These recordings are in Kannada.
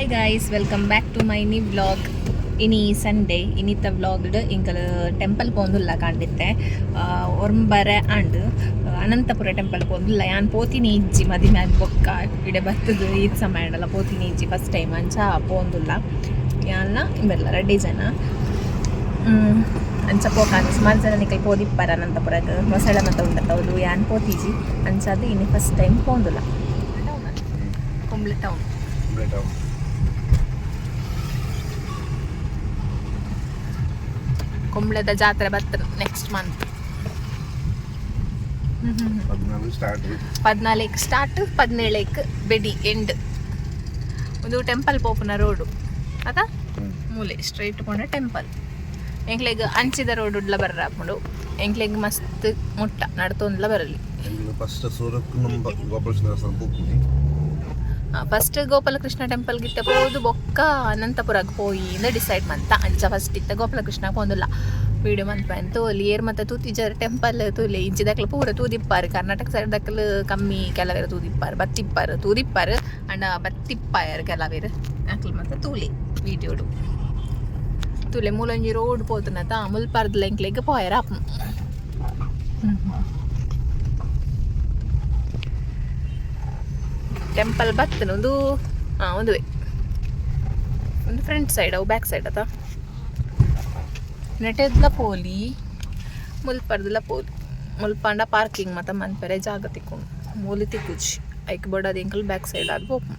Hi guys welcome back to my ನಿ ವ್ಲಾಗ್ ಇನಿ ಸಂಡೇ ಇನಿತ ವ್ಲಾಗ್ಡ್ ಇಂಕಲ್ ಟೆಂಪಲ್ ಪೋಂದುಲ್ಲ ಕಾಂಡಿತ್ತೆ ಒರ್ಂಬರೆ ಆಂಡ್ ಅನಂತಪುರ ಟೆಂಪಲ್ ಪೋಂದುಲ್ಲ ಯಾನ್ ಪೋತಿನಿ ಇಜ್ಜಿ ಮದಿಮೆ ಆದ್ ಬೊಕ್ಕ ಇಡೆ ಬರ್ತದ ಈದ್ ಸಮಯಡಲ್ಲ ಪೋತಿನಿ ಇಜ್ಜಿ ಫಸ್ಟ್ ಟೈಮ್ ಅಂಚ ಪೋಂದುಲ್ಲ ಯಾನ್ನ ಬೆಲ್ಲ ರೆಡ್ಡಿ ಜನ ಹ್ಮ್, ಅಂಚ ಪೋಕಾನ ಸುಮಾರು ಜನ ನಿಕಲ್ ಪೋದಿಪ್ಪಾರ ಅನಂತಪುರಕ್ಕೆ ಮೊಸಳೆ ಮತ್ತೆ ಉಂಟತ್ತವಲು ಯಾನ್ ಪೋತಿಜಿ ಅಂಚದು ಇನಿ ಫಸ್ಟ್ ಟೈಮ್ ಪೋಂದುಲ್ಲ ಕುಂಬ್ಳೆ ಟೌನ್ ಕುಂಬ್ಳದ ಜಾತ್ರೆ ಬರ್ತದೆ ನೆಕ್ಸ್ಟ್ ಮಂತ್ ಪದ್ನಾಲ್ಕು ಸ್ಟಾರ್ಟ್ ಪದಿನೇಳಕ್ಕೆ ಬೆಡಿ ಎಂಡ್ ಒಂದು ಟೆಂಪಲ್ ಪೋಪುನ ರೋಡು ಅದ ಮೂಲೆ ಸ್ಟ್ರೈಟ್ ಕೊಂಡ ಟೆಂಪಲ್ ಎಂಕ್ಲೆಗ್ ಅಂಚಿದ ರೋಡ್ ಉಡ್ಲ ಬರ್ರ ಹಾಕೊಂಡು ಎಂಕ್ಲೆಗ್ ಮಸ್ತ್ ಮುಟ್ಟ ನಡ್ತೊಂದ್ಲ ಬರಲಿ. ಫಸ್ಟ್ ಗೋಪಾಲಕೃಷ್ಣ ಟೆಂಪಲ್ ಗಿಟ್ಟ ಹೋದು ಬೊಕ್ಕ ಅನಂತಪುರಕ್ಕೆ ಹೋಯಿಂದ ಡಿಸೈಡ್ ಮಂತ ಅಂಚ ಫಸ್ಟ್ ಇತ್ತ ಗೋಪಾಲಕೃಷ್ಣ ಪೋಂದುಲ್ಲ ವಿಡಿಯೋ ಮಂತ್ ಅಂತ ಏರ್ ಮತ್ತೆ ತೂತಿಜರ್ ಟೆಂಪಲ್ ತೂಲೆ ಇಂಚಿದಕ್ಲ ಪೂರ ತೂದಿಪ್ಪಾರು. ಕರ್ನಾಟಕ ಸೈಡ್ ದಕ್ಕಲು ಕಮ್ಮಿ ಕೆಲವೇರು ತೂದಿಪ್ಪಾರು. ಬತ್ತಿಪ್ಪಾರು, ತೂದಿಪ್ಪಾರು. ಅಣ್ಣ, ಬತ್ತಿಪ್ಪಾಯರು ಕೆಲವೇರು ಅಕ್ಲು ಮತ್ತೆ ತೂಲಿ ವಿಡಿಯೋಡು. ತೂಲೆ ಮೂಲಂಜಿ ರೋಡ್ ಪೋತುನತ ಮುಲ್ಪಾರ್ದ ಎಂಕ್ಲೆಗ್ ಪೋಯರ ಅಪ್ಪ ಟೆಂಪಲ್ ಬತ್ತನ ಒಂದು ಹಾಂ ಒಂದು ವೇ ಒಂದು ಫ್ರಂಟ್ ಸೈಡ್ ಅವು ಬ್ಯಾಕ್ ಸೈಡ್ ಅದ. ನೆಟೆದ್ಲ ಪೋಲಿ ಮುಲ್ಪರ್ದಲ ಪೋಲಿ. ಮುಲ್ಪಾಂಡ ಪಾರ್ಕಿಂಗ್ ಮತ್ತು ಮನ್ಪೆರೆ ಜಾಗ ತಿಕ್ಕೊಂಡು ಮೂಲಿ ತಿಕ್ಕುಜಿ. ಐಕ್ ಬಡದ ಎಂಕಲ್ ಬ್ಯಾಕ್ ಸೈಡ್ ಆದ್ ಓಪನ್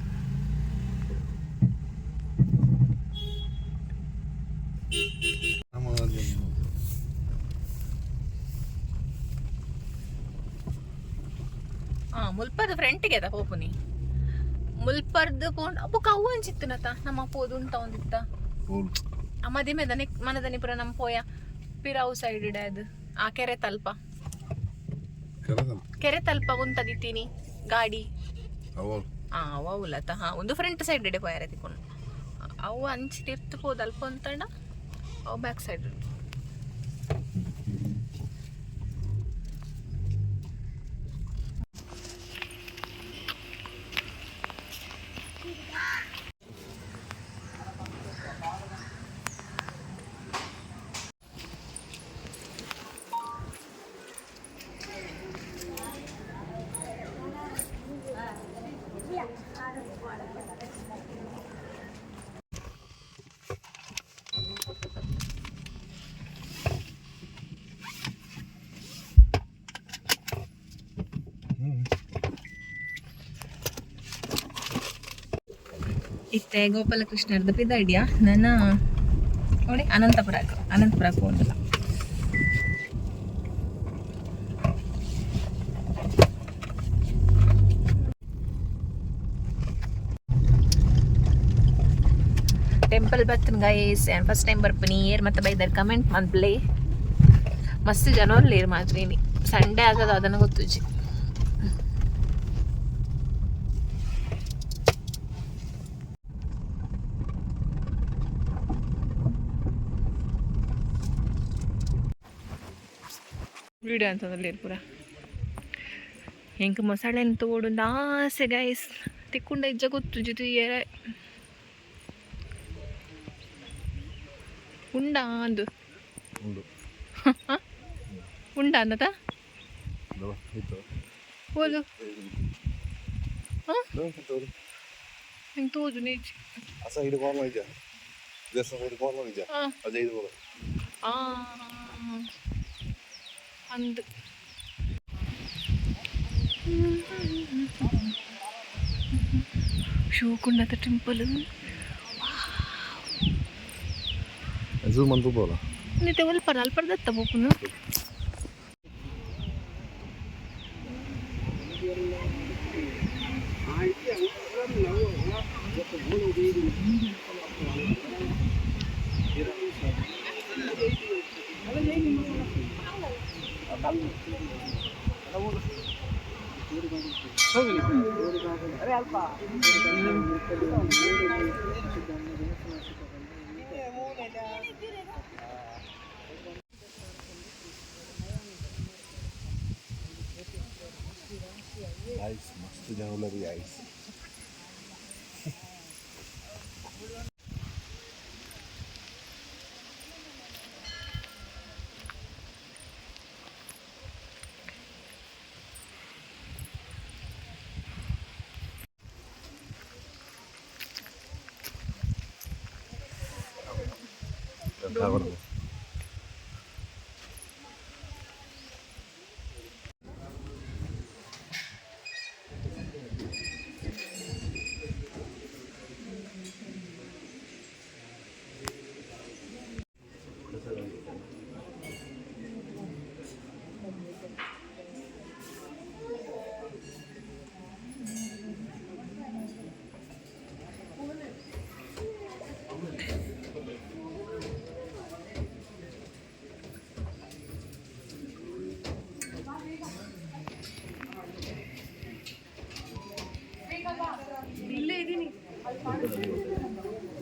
ಮುಲ್ಪದ ಹಾಂ ಫ್ರಂಟ್ ಗೆದ ಅದ ಹೋಪುನಿ ಮುಲ್ಪರ್ದು ಪೋಂಡ್ ಅಪ್ಪ ಕವ್ವು ಅಂಚಿತ್ತನತ ನಮ್ಮ ಅಪ್ಪೋದು ಉಂಟ ಒಂದಿತ್ತ ಅಮ್ಮದಿ ಮೇದನೆ ಮನದನಿ ಪುರ ನಮ್ಮ ಪೋಯ ಪಿರಾವು ಸೈಡ್ ಇಡ ಅದು. ಆ ಕೆರೆ ತಲ್ಪ. ಕೆರೆ ತಲ್ಪ? ಉಂಟದಿತ್ತೀನಿ ಗಾಡಿ. ಆ ಅವ ಉಲ್ಲತ ಹಾ ಒಂದು ಫ್ರಂಟ್ ಸೈಡ್ ಇಡೆ ಪೋಯಾರ ತಿಕ್ಕೊಂಡು. ಅವು ಅಂಚಿ ಪೋದಲ್ಪ ಅಂತಂಡ ಅವು ಬ್ಯಾಕ್ ಸೈಡ್ ಇತ್ತೆ ಅರ್ಧಪಿದ ಐಡಿಯಾ ನನ್ನ, ನೋಡಿ, ಅನಂತಪುರಕ್ಕೆ ಅನಂತಪುರಕ್ಕೆ ಟೆಂಪಲ್ ಬರ್ತೀನಿ ಗೈಸ್ ಫಸ್ಟ್ ಟೈಮ್ ಬರ್ತೀನಿ. ಏರ್ ಮತ್ತೆ ಬೈದರ್ ಕಮೆಂಟ್ ಮಂತ್ಲೇ ಮಸ್ತ್ ಜನ ಇರ್ ಮಾತ್ರ ಸಂಡೇ ಆಗೋದು, ಅದನ್ನು ಗೊತ್ತುಜಿ. ವಿಡಿಯೋ ಅಂತಂದ್ರೆ ಪೂರ. ಹೆಂಗೆ ಮಸಾಲೆ ತಗೊಂಡು ಆಸೆ ಗೈಸ್ ತಿಕ್ಕೊಂಡ ಇಜ್ಜ ಗೊತ್ತು ಜೊತೆ ಉಂಡ ಅಂದು. ಉಂಡು. ಅನ್ನದ ಇತ್ತು. ಹೆಂಗೆ. ತೋಜು ನೀಚಿ. ಹಾಂ. ಅದೇ ಇದು ಬೋಲ ಆ ಅಂದು ಶಿವಕುಂಡದ ಟೆಂಪಲ್ ಝೂಮ್ ಅಂತ ಬೋಲ ನಿತ್ತೆ ಒಲ್ಪರ ಅಲ್ಪರ आईस मस्त जाऊन आईस দেখা করবো 反